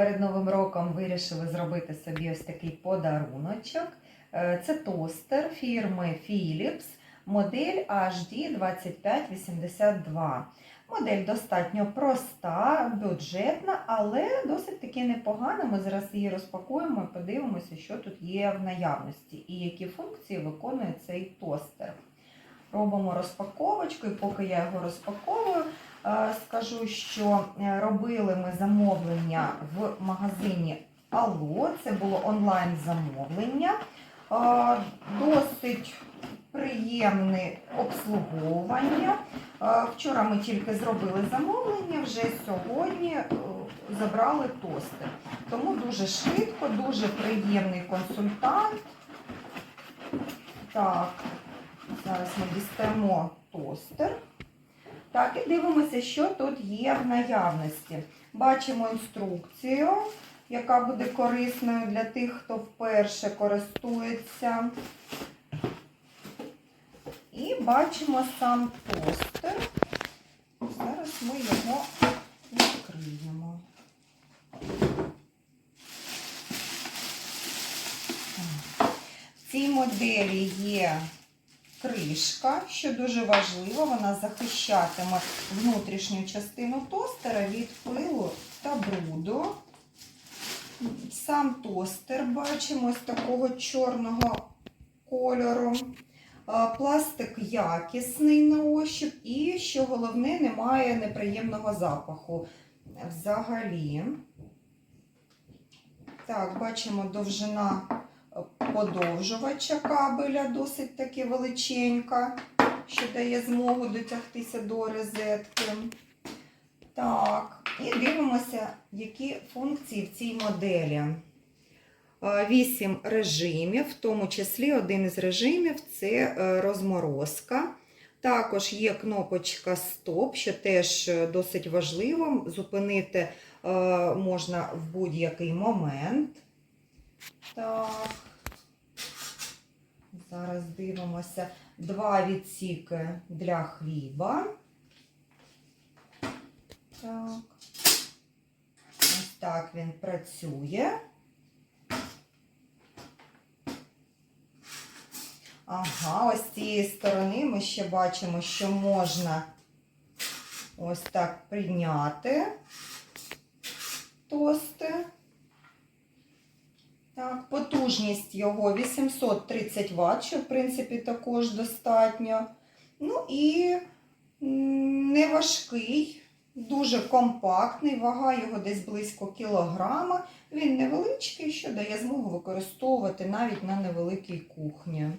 перед Новим роком вирішили зробити собі ось такий подаруночок. Е, Це тостер фірми Philips, модель HD 2582. Модель достатньо проста, бюджетна, але досить таки непогана. Ми зараз її розпакуємо і подивимося, що тут є в наявності і які функції виконує цей тостер. Робимо розпаковочку, і поки я його розпаковую, скажу, що е, робили ми замовлення в магазині Алло. Це було онлайн-замовлення. Е, Досить приємне обслуговування. Е, Вчора ми тільки зробили замовлення, вже сьогодні е, забрали тости. Тому дуже швидко, дуже приємний консультант. Так, зараз ми дістаємо тостер. Так, і дивимося, що тут є в наявності. Бачимо інструкцію, яка буде корисною для тих, хто вперше користується. І бачимо сам тостер. Зараз ми його відкриємо. В цій моделі є кришка, що дуже важливо, вона захищатиме внутрішню частину тостера від пилу та бруду. Сам тостер бачимо ось такого чорного кольору. Пластик якісний на ощуп і, що головне, немає неприємного запаху взагалі. Так, бачимо довжина подовжувача кабеля досить таки величенька, що дає змогу дотягтися до розетки. Так, і дивимося, які функції в цій моделі. Е, Вісім режимів, в тому числі один із режимів це е, розморозка. Також є кнопочка Стоп, що теж е, досить важливо. Зупинити можна в будь-який момент. Так. Зараз дивимося. Два відсіки для хліба. Так. Ось так він працює. Ага, ось з цієї сторони ми ще бачимо, що можна ось так прийняти тости. Так, потужність його 830 Вт, що в принципі також достатньо. Ну і неважкий, не важкий, дуже компактний, вага його десь близько кілограма. Він невеличкий, що дає змогу використовувати навіть на невеликій кухні.